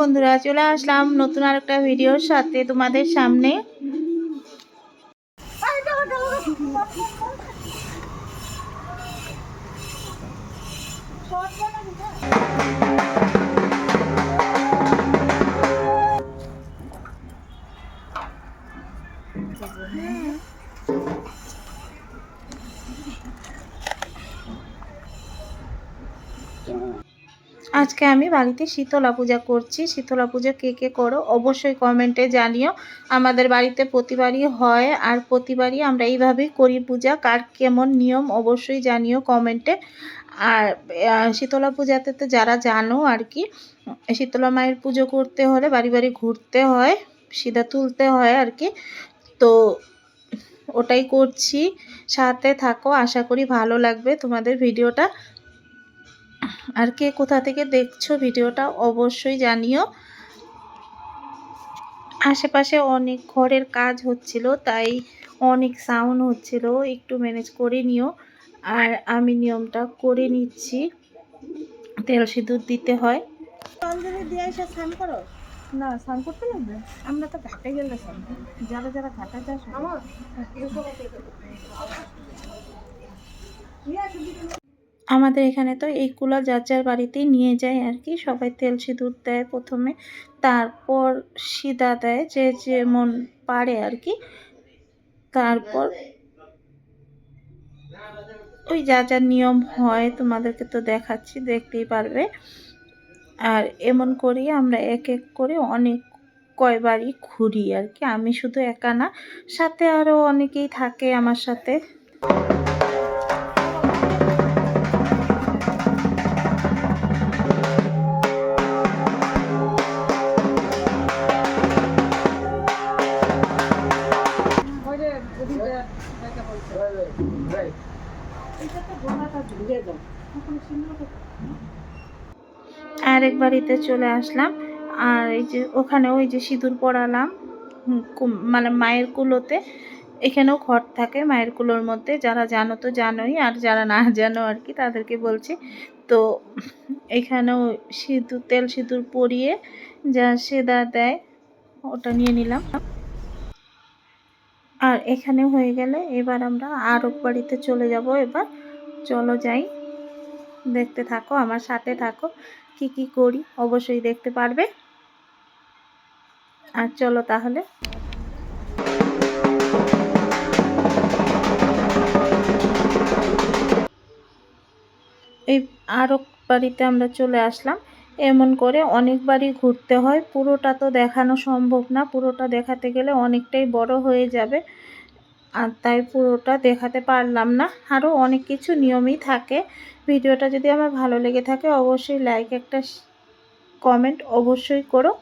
বন্ধুরা চলে আসলাম নতুন আর একটা ভিডিওর সাথে তোমাদের সামনে। আজকে আমি বাড়িতে শীতলা পূজা করছি। শীতলা পূজা কে কে করো অবশ্যই কমেন্টে জানিও। আমাদের বাড়িতে প্রতিবারই হয় আর প্রতিবারই আমরা এইভাবেই করি পূজা। কার কেমন নিয়ম অবশ্যই জানিও কমেন্টে আর শীতলা পূজাতে তো যারা জানো আর কি, শীতলা মায়ের পুজো করতে হলে বাড়ি বাড়ি ঘুরতে হয়, সিধা তুলতে হয় আর কি। তো ওটাই করছি। সাথে থাকো, আশা করি ভালো লাগবে তোমাদের ভিডিওটা। আর কে কোথা থেকে দেখছ ভিডিওটা অবশ্যই জানিও। আশেপাশে অনেক ঘরের কাজ হচ্ছিল তাই অনেক সাউন্ড হচ্ছিল একটু ম্যানেজ করে নিও। আর আমি নিয়মটা করে নিচ্ছি তেল সিঁদুর দিতে হয়। অঞ্জলি দিয়ে এসে স্নান করো? না স্নান করতে লাগবে আমরা তো ঘাটে গেলে স্নান যারা যারা ঘাটে যাস আমার? আমাদের এখানে তো এই কুলা যার যার বাড়িতেই নিয়ে যায় আর কি। সবাই তেল সিঁদুর দেয় প্রথমে, তারপর সিদা দেয় যে যেমন পারে আর কি। তারপর ওই যা যা নিয়ম হয় তোমাদেরকে তো দেখাচ্ছি, দেখতেই পারবে। আর এমন করি আমরা এক এক করে অনেক কয়বারই ঘুরি আর কি। আমি শুধু একা না, সাথে আরও অনেকেই থাকে আমার সাথে। আরেক বাড়িতে চলে আসলাম। আর এই যে ওখানে ওই যে সিঁদুর পরালাম। মানে মায়ের কুলোতে। এখানেও ঘর থাকে মায়ের কুলোর মধ্যে। যারা জানো তো জানোই, আর যারা না জানো আর কি, তাদেরকে বলছি। তো এখানেও সিঁদুর, তেল সিঁদুর পরিয়ে যা সেদা দেয়, ওটা নিয়ে নিলাম। আর এখানে হয়ে গেলে এবার আমরা আরব বাড়িতে চলে যাব। এবার চলো যাই। দেখতে থাকো, আমার সাথে থাকো। কি কি করি, অবশ্যই দেখতে পারবে। আর চলো তাহলে। এই আরও বাড়িতে আমরা চলে আসলাম। এমন করে অনেকবারই ঘুরতে হয়। পুরোটা তো দেখানো সম্ভব না। পুরোটা দেখাতে গেলে অনেকটাই বড় হয়ে যাবে। আর তাই পুরোটা দেখাতে পারলাম না। আরও অনেক কিছু নিয়মই থাকে। ভিডিওটা যদি আমার ভালো লেগে থাকে, অবশ্যই লাইক একটা কমেন্ট অবশ্যই করো।